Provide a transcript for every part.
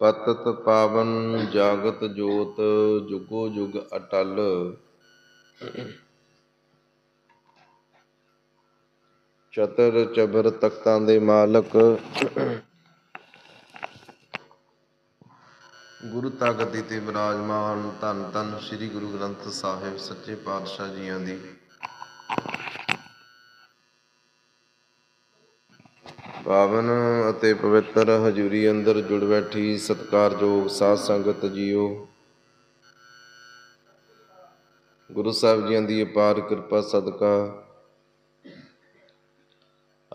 ਪਤਤ ਪਾਵਨ ਜਾਗਤ ਜੋਤ ਜੁਗੋ ਜੁਗ ਅਟਲ। ਚਤਰ ਚਬਰ ਤਖਤਾਂ ਦੇ ਮਾਲਕ। ਗੁਰੂ ਤਾਗਤੀ ਤੇ ਵਿਰਾਜਮਾਨ ਧੰਨ ਧੰਨ ਸ੍ਰੀ ਗੁਰੂ ਗ੍ਰੰਥ ਸਾਹਿਬ ਸੱਚੇ ਪਾਤਸ਼ਾਹ ਜੀਆਂ ਦੀ। ਪਾਵਨ ਅਤੇ ਪਵਿੱਤਰ ਹਜੂਰੀ ਅੰਦਰ ਜੁੜ ਬੈਠੀ ਸਤਿਕਾਰਯੋਗ ਸਾਧ ਸੰਗਤ ਜੀਓ। ਗੁਰੂ ਸਾਹਿਬ ਜੀਆਂ ਦੀ ਅਪਾਰ ਕਿਰਪਾ ਸਦਕਾ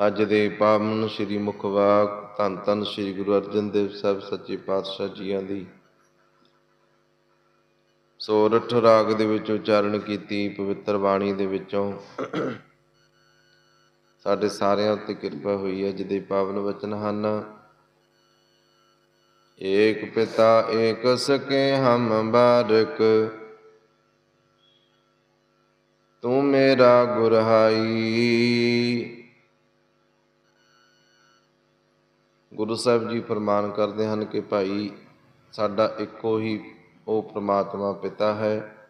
ਅੱਜ ਦੇ ਪਾਵਨ ਸ੍ਰੀ ਮੁਖਵਾਕ ਧੰਨ ਧੰਨ ਸ੍ਰੀ ਗੁਰੂ ਅਰਜਨ ਦੇਵ ਸਾਹਿਬ ਸੱਚੇ ਪਾਤਸ਼ਾਹ ਜੀਆਂ ਦੀ। ਸੋਰਠ ਰਾਗ ਦੇ ਵਿੱਚ ਉਚਾਰਨ ਕੀਤੀ, ਪਵਿੱਤਰ ਬਾਣੀ ਦੇ ਵਿੱਚੋਂ ਸਾਡੇ ਸਾਰਿਆਂ ਉੱਤੇ ਕਿਰਪਾ ਹੋਈ ਹੈ, ਜਿਹਦੇ ਪਾਵਨ ਵਚਨ ਹਨ। ਏਕ ਪਿਤਾ, ਏਕ ਸਕੇ ਹਮ ਬਾਰਕ। ਤੂੰ ਮੇਰਾ ਗੁਰਹਾਈ। ਗੁਰੂ ਸਾਹਿਬ ਜੀ ਫਰਮਾਨ ਕਰਦੇ ਹਨ ਕਿ ਭਾਈ, ਸਾਡਾ ਇੱਕੋ ਹੀ ਉਹ ਪ੍ਰਮਾਤਮਾ ਪਿਤਾ ਹੈ।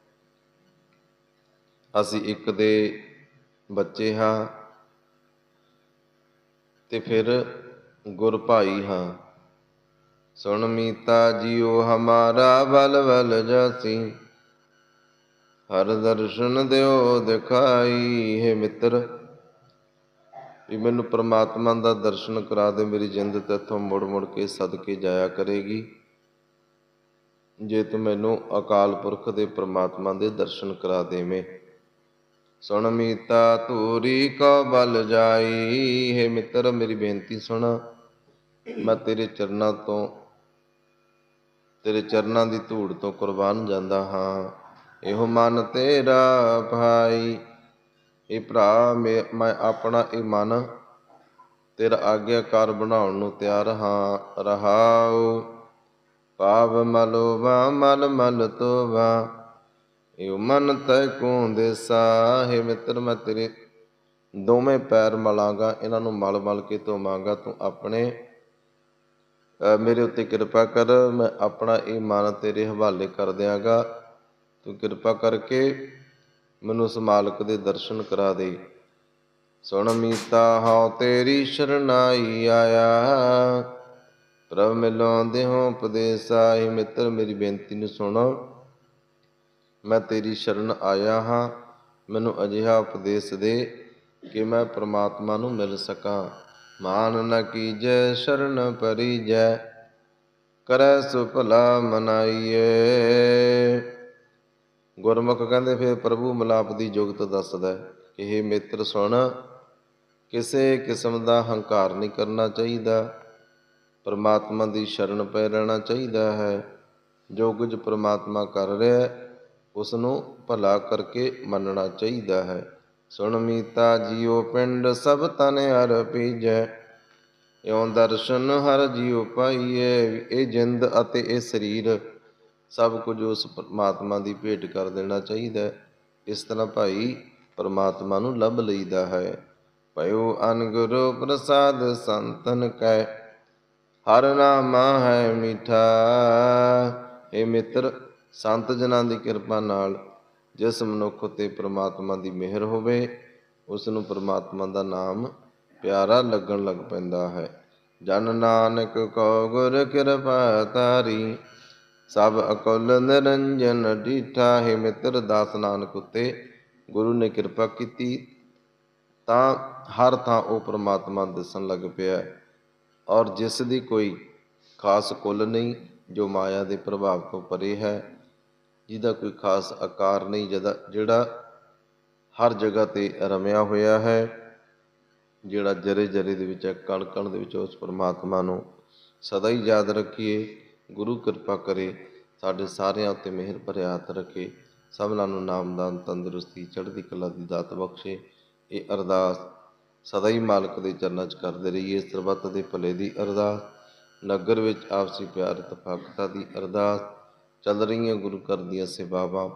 ਅਸੀਂ ਇੱਕ ਦੇ ਬੱਚੇ ਹਾਂ। ਤੇ ਫਿਰ ਗੁਰ ਭਾਈ ਹਾਂ। ਸੁਣ ਮੀਤਾ ਜੀਓ ਹਮਾਰਾ ਬਲ ਬਲ ਜਾਸੀ, ਹਰ ਦਰਸ਼ਨ ਦਿਓ ਦਿਖਾਈ, ਹੈ ਮਿੱਤਰ। ਵੀ ਮੈਨੂੰ ਪ੍ਰਮਾਤਮਾ ਦਾ ਦਰਸ਼ਨ ਕਰਾ ਦੇ, ਮੇਰੀ ਜਿੰਦ ਤੇਥੋਂ ਮੁੜ ਮੁੜ ਕੇ ਸਦਕੇ ਜਾਇਆ ਕਰੇਗੀ। ਜੇ ਤੂੰ ਮੈਨੂੰ ਅਕਾਲ ਪੁਰਖ ਦੇ ਪ੍ਰਮਾਤਮਾ ਦੇ ਦਰਸ਼ਨ ਕਰਾ ਦੇਵੇਂ। ਸੁਣ ਮੀਤਾ ਧੂਰੀ ਕੋ ਬਲ ਜਾਈ। ਹੈ ਮਿੱਤਰ, ਮੇਰੀ ਬੇਨਤੀ ਸੁਣ। ਮੈਂ ਤੇਰੇ ਚਰਨਾਂ ਤੋਂ, ਤੇਰੇ ਚਰਨਾਂ ਦੀ ਧੂੜ ਤੋਂ ਕੁਰਬਾਨ ਜਾਂਦਾ ਹਾਂ। ਇਹੋ ਮਨ ਤੇਰਾ ਭਾਈ। ਇਹ ਭਰਾ ਮੈਂ ਮੈਂ ਆਪਣਾ ਇਹ ਮਨ, ਤੇਰਾ ਆਗਿਆਕਾਰ ਬਣਾਉਣ ਨੂੰ ਤਿਆਰ ਹਾਂ। ਰਹਾਉ। ਪਾਵ ਮਲੋਵਾ, ਮਲ ਮਲ ਤੋਵਾ। ਇਹ ਮਨ ਤੈ ਕੋ ਦੇਸਾ ਹੈ ਮਿੱਤਰ ਮੈਂ ਤੇਰੇ। ਦੋਵੇਂ ਪੈਰ ਮਲਾਂਗਾ, ਇਹਨਾਂ ਨੂੰ ਮਲ ਮਲ ਕੇ ਧੋਵਾਂਗਾ ਤੂੰ ਆਪਣੇ ਮੇਰੇ ਉੱਤੇ ਕਿਰਪਾ ਕਰ, ਮੈਂ ਆਪਣਾ ਇਹ ਮਨ ਤੇਰੇ ਹਵਾਲੇ ਕਰ ਦਿਆਂਗਾ। ਤੂੰ ਕਿਰਪਾ ਕਰਕੇ ਮੈਨੂੰ ਉਸ ਮਾਲਕ ਦੇ ਦਰਸ਼ਨ ਕਰਾ ਦੇ। ਸੁਣ ਮੀਤਾ, ਹਉ ਤੇਰੀ ਸ਼ਰਨਾਈ ਆਇਆ। ਪ੍ਰਭ ਮਿਲੋਂ ਦੇਹੋਂ ਉਪਦੇਸਾ ਹੀ ਮਿੱਤਰ ਮੇਰੀ ਬੇਨਤੀ ਨੂੰ ਸੁਣੋ। ਮੈਂ ਤੇਰੀ ਸ਼ਰਨ ਆਇਆ ਹਾਂ। ਮੈਨੂੰ ਅਜਿਹਾ ਉਪਦੇਸ਼ ਦੇ ਕਿ ਮੈਂ ਪ੍ਰਮਾਤਮਾ ਨੂੰ ਮਿਲ ਸਕਾਂ। ਮਾਨ ਨ ਕੀਜੈ, ਸ਼ਰਨ ਪਰੀਜੈ, ਕਰੈ ਸੁ ਮਨਾਈਏ ਗੁਰਮੁਖ ਕਹਿੰਦੇ, ਫਿਰ ਪ੍ਰਭੂ ਮਿਲਾਪ ਦੀ ਜੁਗਤ ਦੱਸਦਾ ਕਿ ਇਹ ਮਿੱਤਰ, ਸੁਣ, ਕਿਸੇ ਕਿਸਮ ਦਾ ਹੰਕਾਰ ਨਹੀਂ ਕਰਨਾ ਚਾਹੀਦਾ। ਪਰਮਾਤਮਾ ਦੀ ਸ਼ਰਨ ਪੈ ਰਹਿਣਾ ਚਾਹੀਦਾ ਹੈ। ਜੋ ਕੁਝ ਪਰਮਾਤਮਾ ਕਰ ਰਿਹਾ ਹੈ ਉਸ ਨੂੰ ਭਲਾ ਕਰਕੇ ਮੰਨਣਾ ਚਾਹੀਦਾ ਹੈ ਸੁਣ ਮੀਤਾ ਜੀਉ ਪਿੰਡ ਸਭ ਤਨ ਹਰ ਪੀਜੈ, ਇਉਂ ਦਰਸ਼ਨ ਹਰ ਜੀਉ ਪਾਈਏ ਇਹ ਜਿੰਦ ਅਤੇ ਇਹ ਸਰੀਰ, ਸਭ ਕੁਝ ਉਸ ਪਰਮਾਤਮਾ ਦੀ ਭੇਟ ਕਰ ਦੇਣਾ ਚਾਹੀਦਾ ਹੈ। ਇਸ ਤਰ੍ਹਾਂ ਭਾਈ ਪਰਮਾਤਮਾ ਨੂੰ ਲੱਭ ਲਈਦਾ ਹੈ ਭਇਓ ਅਨਗੁਰੂ ਪ੍ਰਸਾਦ ਸੰਤਨ ਕੈ, ਹਰ ਨਾਮਾ ਹੈ ਮਿਠਾ ਇਹ ਮਿੱਤਰ ਸੰਤ ਜਨਾਂ ਦੀ ਕਿਰਪਾ ਨਾਲ ਜਿਸ ਮਨੁੱਖ ਉਤੇ ਪ੍ਰਮਾਤਮਾ ਦੀ ਮਿਹਰ ਹੋਵੇ ਉਸ ਨੂੰ ਪ੍ਰਮਾਤਮਾ ਦਾ ਨਾਮ ਪਿਆਰਾ ਲੱਗਣ ਲੱਗ ਪੈਂਦਾ ਹੈ। ਜਨ ਨਾਨਕ ਕੋ ਗੁਰ ਕਿਰਪਾ ਤਾਰੀ ਸਭ ਅਕਲ ਨਿਰੰਜਨ ਡੀਠਾ ਹੈ ਮਿੱਤਰ ਦਾਸ ਨਾਨਕ ਉਤੇ ਗੁਰੂ ਨੇ ਕਿਰਪਾ ਕੀਤੀ। ਤਾਂ ਹਰ ਥਾਂ ਉਹ ਪ੍ਰਮਾਤਮਾ ਦਿਸਣ ਲੱਗ ਪਿਆ ਔਰ ਜਿਸ ਦੀ ਕੋਈ ਖਾਸ ਕੁੱਲ ਨਹੀਂ, ਜੋ ਮਾਇਆ ਦੇ ਪ੍ਰਭਾਵ ਤੋਂ ਪਰੇ ਹੈ ਜਿਹਦਾ ਕੋਈ ਖਾਸ ਆਕਾਰ ਨਹੀਂ, ਜਿਹਦਾ, ਜਿਹੜਾ ਹਰ ਜਗ੍ਹਾ ਤੇ ਰਮਿਆ ਹੋਇਆ ਹੈ, ਜਿਹੜਾ ਜਰੇ ਜਰੇ ਦੇ ਵਿੱਚ ਹੈ ਕਣ ਕਣ ਦੇ ਵਿੱਚ ਉਸ ਪਰਮਾਤਮਾ ਨੂੰ ਸਦਾ ਹੀ ਯਾਦ ਰੱਖੀਏ, ਗੁਰੂ ਕਿਰਪਾ ਕਰੇ, ਸਾਡੇ ਸਾਰਿਆਂ ਉੱਤੇ ਮਿਹਰ ਭਰਿਆ ਹੱਥ ਰੱਖੇ, ਸਭਨਾਂ ਨੂੰ ਨਾਮਦਾਨ ਤੰਦਰੁਸਤੀ, ਚੜ੍ਹਦੀ ਕਲਾ ਦੀ ਦਾਤ ਬਖਸ਼ੇ। ਇਹ ਅਰਦਾਸ ਸਦਾ ਹੀ ਮਾਲਕ ਦੇ ਚਰਨਾਂ 'ਚ ਕਰਦੇ ਰਹੀਏ, ਸਰਬੱਤ ਦੇ ਭਲੇ ਦੀ ਅਰਦਾਸ, ਨਗਰ ਵਿੱਚ ਆਪਸੀ ਪਿਆਰ ਤਫਾਕਤਾ ਦੀ ਅਰਦਾਸ ਚੱਲ ਰਹੀਆਂ ਗੁਰੂ ਘਰ ਦੀਆਂ ਸੇਵਾਵਾਂ,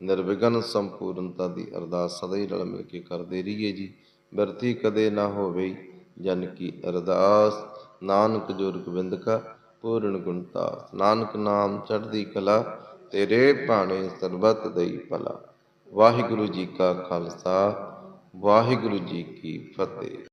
ਨਿਰਵਿਘਨ ਸੰਪੂਰਨਤਾ ਦੀ ਅਰਦਾਸ ਸਦਾ ਹੀ ਰਲ ਮਿਲ ਕੇ ਕਰਦੇ ਰਹੀਏ ਜੀ। ਬਿਰਥੀ ਕਦੇ ਨਾ ਹੋਵੇ ਜਨ ਕੀ ਅਰਦਾਸ। ਨਾਨਕ ਜੋਰ ਗੋਬਿੰਦ ਕਾ ਪੂਰਨ ਗੁਣਤਾ ਨਾਨਕ ਨਾਮ ਚੜ੍ਹਦੀ ਕਲਾ, ਤੇਰੇ ਭਾਣੇ ਸਰਬਤ ਦਈ ਭਲਾ। ਵਾਹਿਗੁਰੂ ਜੀ ਕਾ ਖਾਲਸਾ, ਵਾਹਿਗੁਰੂ ਜੀ ਕੀ ਫਤਿਹ।